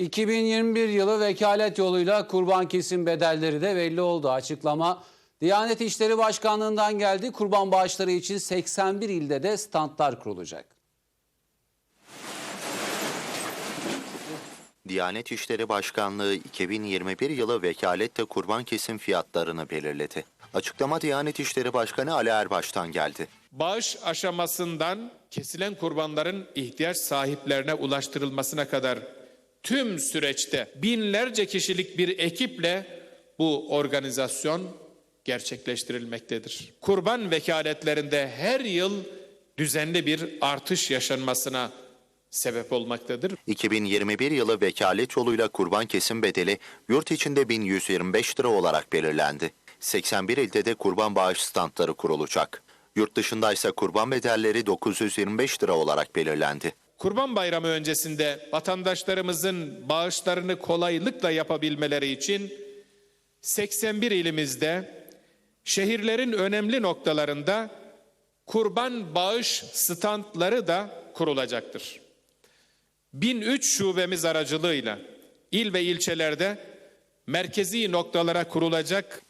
2021 yılı vekalet yoluyla kurban kesim bedelleri de belli oldu. Açıklama Diyanet İşleri Başkanlığı'ndan geldi. Kurban bağışları için 81 ilde de standlar kurulacak. Diyanet İşleri Başkanlığı 2021 yılı vekalette kurban kesim fiyatlarını belirledi. Açıklama Diyanet İşleri Başkanı Ali Erbaş'tan geldi. bağış aşamasından kesilen kurbanların ihtiyaç sahiplerine ulaştırılmasına kadar tüm süreçte binlerce kişilik bir ekiple bu organizasyon gerçekleştirilmektedir. Kurban vekaletlerinde her yıl düzenli bir artış yaşanmasına sebep olmaktadır. 2021 yılı vekalet yoluyla kurban kesim bedeli yurt içinde 1125 lira olarak belirlendi. 81 ilde de kurban bağış standları kurulacak. Yurt dışında ise kurban bedelleri 925 lira olarak belirlendi. Kurban Bayramı öncesinde vatandaşlarımızın bağışlarını kolaylıkla yapabilmeleri için 81 ilimizde şehirlerin önemli noktalarında kurban bağış standları da kurulacaktır. 1003 şubemiz aracılığıyla il ve ilçelerde merkezi noktalara kurulacak